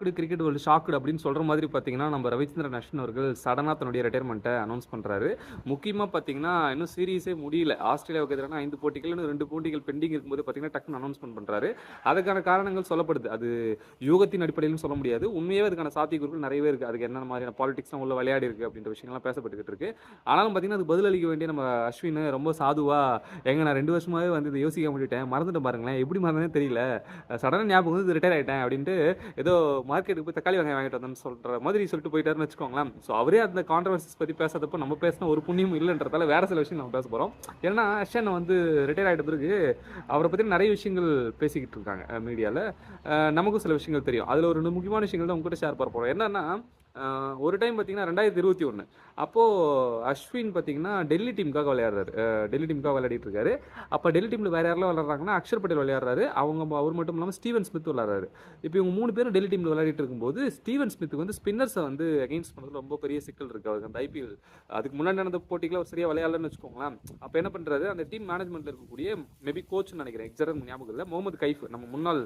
Cricket world shocked அப்படின்னு சொல்கிற மாதிரி பார்த்தீங்கன்னா நம்ம ரவிச்சந்திரன் அஸ்வின் அவர்கள் சடனாக தன்னுடைய ரிட்டையர்மெண்ட்டை அனௌன்ஸ் பண்ணுறாரு முக்கியமாக பார்த்தீங்கன்னா இன்னும் சீரீஸே முடியல. ஆஸ்திரேலியாவுக்கு எதிரான ஐந்து போட்டிகள் இன்னும் ரெண்டு போட்டிகள் பெண்டிங் இருக்கும்போது பார்த்தீங்கன்னா டக்குன்னு அனௌன்ஸ்மெண்ட் பண்ணுறாரு அதுக்கான காரணங்கள் சொல்லப்படுது. அது யூகத்தின் அடிப்படையிலும் சொல்ல முடியாது. உண்மையாகவே அதுக்கான சாத்தியக்கூறுகள் நிறையவே இருக்குது அதுக்கு என்ன மாதிரியான பாலிடிக்ஸ்லாம் உள்ள விளையாடி இருக்குது அப்படின்ற விஷயங்கள்லாம் பேசப்பட்டுக்கிட்டு இருக்குது ஆனாலும் பார்த்தீங்கன்னா அதுக்கு பதிலளிக்க வேண்டிய நம்ம அஸ்வின் ரொம்ப சாதுவாக எங்க நான் ரெண்டு வருஷமாகவே வந்து இதை யோசிக்க முடிட்டேன் மறந்துட்டு பாருங்களேன். எப்படி மறந்தேன்னு தெரியல. சடனாக ஞாபகம் வந்து ரிட்டையர் ஆகிட்டேன் அப்படின்ட்டு ஏதோ மார்க்கெட்டுக்கு போய் தக்காளி வெங்காயம் வாங்கிட்டு வந்தேன்னு சொல்கிற மாதிரி சொல்லிட்டு போயிட்டாருன்னு வச்சுக்கோங்களேன். ஸோ அவரே அந்த கான்ட்ரவர்சிஸ் பற்றி பேசாதப்போ நம்ம பேசின ஒரு புண்ணியம் இல்லைன்றதால வேற சில விஷயம் நம்ம பேச போகிறோம் ஏன்னா அஷன் வந்து ரிட்டையர் ஆகிட்ட பிறகு அவரை பற்றி நிறைய விஷயங்கள் பேசிக்கிட்டு இருக்காங்க மீடியாவில் நமக்கும் சில விஷயங்கள் தெரியும். அதில் ஒரு ரெண்டு முக்கியமான விஷயங்கள் தான் உங்ககிட்ட ஷேர் பண்ண போகிறோம் என்னன்னா ஒரு டைம் பார்த்தீங்கன்னா ரெண்டாயிரத்தி இருபத்தி ஒன்று அப்போது அஸ்வின் பார்த்தீங்கன்னா டெல்லி டீமுக்காக விளையாடுறாரு. டெல்லி டீமுக்காக விளையாடிட்டு இருக்காரு. அப்போ டெல்லி டீமில் வேறு யாரெல்லாம் விளையாடுறாங்கன்னா அக்ஷர் பட்டேல் விளையாடுறாரு. அவங்க அவர் மட்டும் இல்லாமல் ஸ்டீவன் ஸ்மித் விளையாடுறாரு. இப்போ இவங்க மூணு பேரும் டெல்லி டீமில் விளையாடிட்டு இருக்கும்போது ஸ்டீவன் ஸ்மித்துக்கு வந்து ஸ்பின்னர்ஸை வந்து அகெயின்ஸ்ட் பண்ணுறது ரொம்ப பெரிய சிக்கல் இருக்குது அவருக்கு அந்த ஐபிஎல் அதுக்கு முன்னாடி நடந்த போட்டிகளை அவர் சரியாக விளையாடலன்னு வச்சுக்கோங்களேன். அப்போ என்ன பண்ணுறாரு அந்த டீம் மேனேஜ்மெண்ட்டில் இருக்கக்கூடிய மேபி கோச்னு நினைக்கிறேன். எக்ஸரன் ஞாபகம் இல்லை. முகமது கைஃப் நம்ம முன்னாள்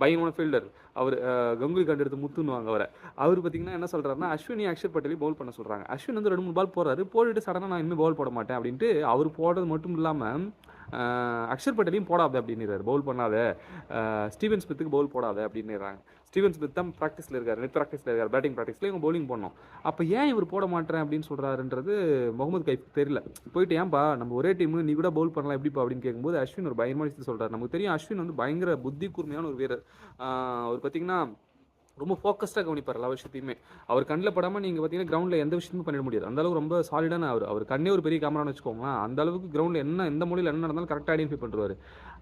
பயங்கரமான ஃபீல்டர் அவர் கங்குலி கண்டெடுத்து முத்துன்னுவாங்க அவரை. அவர் பார்த்தீங்கன்னா என்ன சொல்கிறாருன்னா அஸ்வினி அக்ஷர் பட்டேலி பவுல் பண்ண சொல்கிறாங்க அஸ்வின் வந்து ரெண்டு மூணு பால் போடுறாரு. போட்டுட்டு சடனாக நான் இனிமேல் பவுல் போட மாட்டேன் அப்படின்ட்டு அவர் போடுறது மட்டும் இல்லாமல் அக்ஷர் பட்டேலையும் போடாது அப்படின்னுறாரு. பவுல் பண்ணாத. ஸ்டீவன் ஸ்மித்துக்கு பவுல் போடாத அப்படின்னுறாங்க. ஸ்டீவன் ஸ்மித் தான் ப்ராக்டிஸில் இருக்கார் நெட் ப்ராக்டிஸில் இருக்கார் பேட்டிங் ப்ராக்டிஸில் இவங்க பவுலிங் பண்ணோம் அப்போ ஏன் இவர் போட மாட்டேன் அப்படின்னு சொல்கிறாருன்றது முகமது கைஃப் தெரியல. போயிட்டு ஏன்பா நம்ம ஒரே டீம் நீ கூட பவுல் பண்ணலாம் எப்படிப்பா அப்படின்னு கேட்கும்போது அஸ்வின் ஒரு பயங்கரமான விஷயத்தை சொல்கிறார் நமக்கு தெரியும் அஸ்வின் வந்து பயங்கர புத்தி கூர்மையான ஒரு வீரர். அவர் பார்த்தீங்கன்னா ரொம்ப ஃபோக்கஸ்டாக கவனிப்பார் எல்லா விஷயத்தையுமே. அவர் கண்ணில் படாமல் நீங்கள் பார்த்தீங்கன்னா கிரௌண்டில் எந்த விஷயமும் பண்ணிட முடியாது. அந்த அளவுக்கு ரொம்ப சாலிடான அவர். அவர் கண்ணே ஒரு பெரிய கேமரான்னு வச்சுக்கோங்களேன். அந்த அளவுக்கு கிரௌண்டில் என்ன எந்த மொழியில் என்ன நடந்தாலும் கரெக்டாக ஐடென்டிஃபை பண்ணுவார்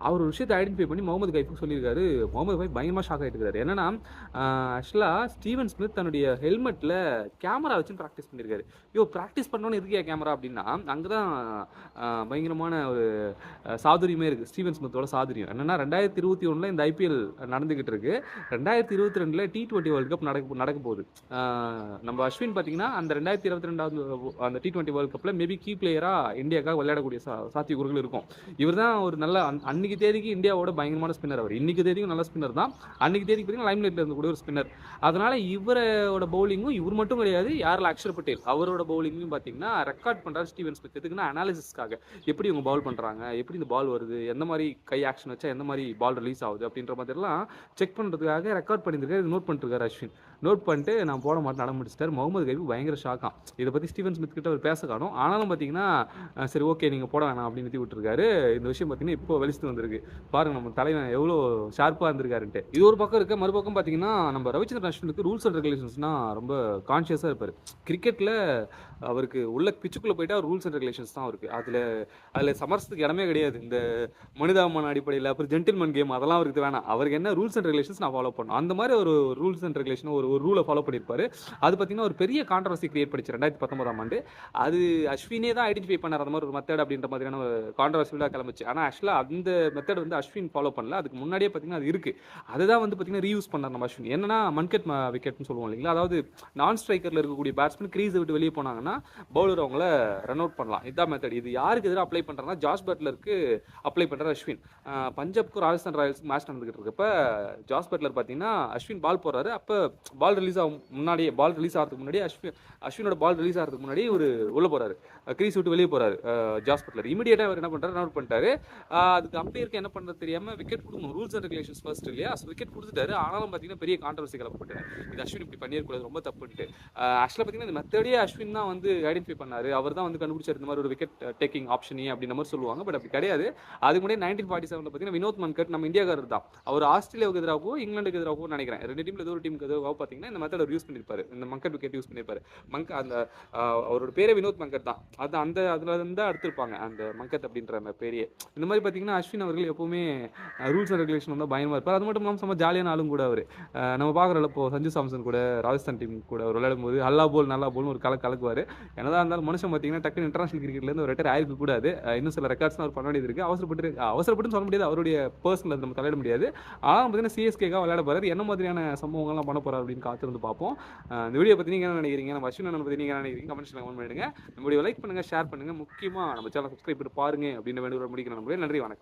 அவர் ஒரு விஷயத்தை ஐடென்டிஃபை பண்ணி முகமது கைஃபுக்கு சொல்லியிருக்காரு. முகமது கைஃப் பயங்கரமாக ஷாக் ஆகிட்டு இருக்காரு. என்னன்னா ஆக்சுவலாக ஸ்டீவன் ஸ்மித் தன்னுடைய ஹெல்மெட்டில் கேமரா வச்சு ப்ராக்டிஸ் பண்ணியிருக்காரு ஐயோ ப்ராக்டிஸ் பண்ணோன்னு இருக்கியா கேமரா அப்படின்னா அங்கே தான் பயங்கரமான ஒரு சாதுரியமே இருக்குது ஸ்டீவன் ஸ்மித்தோட சாதுரியம். என்னன்னா ரெண்டாயிரத்தி இருபத்தி ஒன்றில் இந்த ஐபிஎல் நடந்துகிட்டு இருக்கு. ரெண்டாயிரத்தி இருபத்தி ரெண்டில் டி டுவெண்ட்டி வேர்ல்டு கப் நடக்க நடக்க போகுது. நம்ம அஸ்வின் பார்த்தீங்கன்னா அந்த ரெண்டாயிரத்தி இருபத்தி ரெண்டாவது அந்த டி டுவெண்ட்டி வேர்ல்டு கப்பில் மேபி கீ பிளேயராக இந்தியாவுக்காக விளையாடக்கூடிய சா சாத்தியக்கூறுகள் இருக்கும். இவர் தான் ஒரு நல்ல அன்னைக்கு தேதிக்கு இந்தியாவோட பயங்கரமான ஸ்பின்னர் அவர். இன்னைக்கு தேதிக்கும் நல்ல ஸ்பின்னர் தான். அன்னைக்கு தேதிக்கு பார்த்தீங்கன்னா லைம் லைட்டில் இருந்தக்கூடிய ஒரு ஸ்பின்னர் அதனால் இவரோட பவுலிங்கும் இவர் மட்டும் கிடையாது யாரில் அக்ஷர் பட்டேல் அவரோட பவுலிங்கும் பார்த்தீங்கன்னா ரெக்கார்ட் பண்ணுறாரு ஸ்டீவன் ஸ்மித். எதுக்குன்னா அனாலிசிஸ்க்காக எப்படி இவங்க பால் பண்ணுறாங்க எப்படி இந்த பால் வருது எந்த மாதிரி கை ஆக்ஷன் வச்சா எந்த மாதிரி பால் ரிலீஸ் ஆகுது அப்படின்ற மாதிரிலாம் செக் பண்ணுறதுக்காக ரெக்கார்ட் பண்ணியிருக்காரு. நோட் பண்ணிருக்காரு அஸ்வின். நோட் பண்ணிட்டு நான் போட மாட்டேன் நட முடிச்சிட்டார். முகமது கைஃபு பயங்கர ஷாக்காம் இதை பற்றி ஸ்டீவன் ஸ்மித் கிட்ட அவர் பேச காணும். ஆனாலும் பார்த்தீங்கன்னா சரி ஓகே நீங்கள் போட வேணாம் அப்படின்னு நிறுத்தி விட்டுருக்காரு. இந்த விஷயம் பார்த்தீங்கன்னா இப்போ வெளிச்சு வந்திருக்கு. பாருங்க நம்ம தலைவன் எவ்வளோ ஷார்ப்பாக இருந்திருக்காருன்ட்டு. இது ஒரு பக்கம் இருக்க. மறுபக்கம் பார்த்தீங்கன்னா நம்ம ரவிச்சந்திரன் அஸ்வினுக்கு ரூல்ஸ் அண்ட் ரெகுலேஷன்ஸ்னா ரொம்ப கான்ஷியஸாக இருப்பார். கிரிக்கெட்டில் அவருக்கு உள்ள பிச்சுக்குள்ளே போயிட்டா ரூல்ஸ் அண்ட் ரெகுலேஷன்ஸ் தான் இருக்குது அதில் அதில் சமரசத்துக்கு இடமே கிடையாது. இந்த மனிதாபமான அடிப்படையில் அப்புறம் ஜென்டில்மன் கேம் அதெல்லாம் அவருக்கு வேணாம். அவருக்கு என்ன ரூல்ஸ் அண்ட் ரெகுலேஷன்ஸ் நான் ஃபாலோ பண்ணணும். அந்த மாதிரி ஒரு ரூல்ஸ் அண்ட் ரெகுலேஷன் ஒரு ஒரு ரூலை ஃபாலோ பண்ணியிருப்பாரு அது பார்த்தீங்கன்னா ஒரு பெரிய கான்ட்ரவர்சி கிரியேட் பண்ணிச்சு ரெண்டாயிரத்தி பத்தொன்பதாம் ஆண்டு. அது அஸ்வினே தான் ஐடென்டிஃபை பண்ணார் அந்த மாதிரி ஒரு மெத்தட் அப்படின்ற மாதிரியான ஒரு கான்ட்ரவர்சியாக கிளம்பிச்சு. ஆனால் ஆக்சுவலாக அந்த மெத்தட் வந்து அஸ்வின் ஃபாலோ பண்ணல. அதுக்கு முன்னாடியே பார்த்தீங்கன்னா அது இருக்குது அதுதான் வந்து பார்த்தீங்கன்னா ரீயூஸ் பண்ணார் நம்ம அஸ்வின். என்னன்னா மன்கெட் விக்கெட்னு சொல்லுவோம் இல்லைங்களா? அதாவது நான் ஸ்ட்ரைக்கரில் இருக்கக்கூடிய பேட்ஸ்மேன் க்ரீஸை விட்டு வெளியே போனாங்கன்னா பவுலர் அவங்கள ரன் அவுட் பண்ணலாம். இதான் மெத்தட் இது யாருக்கு எதிராக அப்ளை பண்ணுறாங்கன்னா ஜாஸ் பட்லருக்கு அப்ளை பண்ணுறாரு அஸ்வின். பஞ்சாப்க்கு ராஜஸ்தான் ராயல்ஸ் மேட்ச் நடந்துகிட்டு இருக்கப்ப ஜாஸ் பட்லர் பார்த்தீங்கன்னா அஸ்வின் பால் போடுறாரு. அப்போ பால் ரிலீஸ் ஆகும் முன்னாடியே பால் ரிலீஸ் ஆகிறதுக்கு முன்னாடி அஸ்வின் அஸ்வினோட பால் ரிலீஸ் ஆகிறதுக்கு முன்னாடி ஒரு உள்ளே போகிறாரு க்ரீஸ் விட்டு வெளியே போகிறாரு ஆஹ் ஜாஸ் பட்லர். இமீடியட்டாக அவர் என்ன பண்ணுறாரு நோட் பண்ணிட்டாரு. அதுக்கு அம்பையருக்கு என்ன பண்ணுறது தெரியாமல் விக்கெட் கொடுக்கணும். ரூல்ஸ் அண்ட் ரெகுலேஷன்ஸ் ஃபர்ஸ்ட் இல்லையா? ஸோ விக்கெட் கொடுத்துட்டாரு. ஆனாலும் பார்த்தீங்கன்னா பெரிய கான்ட்ரவர்சி கிளப்பப்பட்டு இது அஸ்வின் இப்படி பண்ணியிருக்கூடாது ரொம்ப தப்புன்ட்டு. ஆக்சுவலாக பார்த்தீங்கன்னா இந்த மெத்தடே அஸ்வின் தான் வந்து ஐடென்டிஃபை பண்ணார். அவர் தான் வந்து கண்டுபிடிச்சார் இந்த மாதிரி ஒரு விக்கெட் டேக்கிங் ஆப்ஷனே அப்படின்ற மாதிரி சொல்லுவாங்க. பட் அப்படி கிடையாது. அதுக்கு முன்னாடி நைன்டீன் ஃபார்ட்டி செவனில் பார்த்தீங்கன்னா வினோத் மன்கட் நம்ம இந்தியாக்காரர் தான் அவர் ஆஸ்திரேலியாவுக்கு எதிராகவோ இங்கிலாந்துக்கு எதிராகவோ நினைக்கிறேன். ரெண்டு டீம்ல ஏதோ ஒரு டீமுக்கு எதிராக பார்த்தீங்கன்னா இந்த மெத்தட் அவர் யூஸ் பண்ணியிருப்பாரு இந்த மங்கட் விக்கெட் யூஸ் பண்ணியிருப்பாரு மங்க அந்த அவரோட பேரே வினோத் மங்கட் தான். அது அந்த அதில் இருந்தால் எடுத்திருப்பாங்க அந்த மங்கத் அப்படின்ற அந்த பேரையே. இந்த மாதிரி பார்த்தீங்கன்னா அஸ்வின் அவர்கள் எப்போவுமே ரூல்ஸ் அண்ட் ரெகுலேஷன் வந்து பயமா இருப்பார். அது மட்டும் இல்லாமல் செம்ம ஜாலியான ஆளும் கூட அவர். நம்ம பார்க்குறோம் இப்போ சஞ்சு சாம்சன் கூட ராஜஸ்தான் டீம் கூட அவர் விளையாடும் போது ஹல்லா போல் நல்லா போல்னு ஒரு கல கலக்குவார். என்னதான் இருந்தாலும் மனுஷன் பார்த்தீங்கன்னா டக்குனு இன்டர்நேஷனல் கிரிக்கெட்லேருந்து ஒரு ரெட்டர் ஆயிருக்க கூடாது இன்னும் சில ரெக்கார்ட்ஸ்லாம் அவர் பண்ண வேண்டியது இருக்கு. அவசரப்பட்டு அவசரப்பட்டு சொல்ல முடியாது. அவருடைய பர்சனல் நம்ம தலையிட முடியாது. ஆனால் பார்த்தீங்கன்னா சிஎஸ்கேக்காக விளையாட போறாரு. என்ன மாதிரியான சம்பவங்கள்லாம் பண்ண போறாரு அப்படின்னு காத்திருந்து பார்ப்போம். இந்த வீடியோ பற்றி நீங்கள் என்ன நினைக்கிறீங்க? நம்ம அஸ்வின் அண்ணன் பற்றி நீங்கள் என்ன நினைக்கிறீங்க? கமெண்ட்ஸில் கமெண்ட் பண்ணிடுங்க. நம்ம வீடியோ லைக் பண்ணுங்க ஷேர் பண்ணுங்க. முக்கியமாக நம்ம சேனல் சப்ஸ்கிரைப் பண்ணி பாருங்க அப்படின்னு வேண்டிய முடிக்கிற நம்மளே நன்றி வணக்கம்.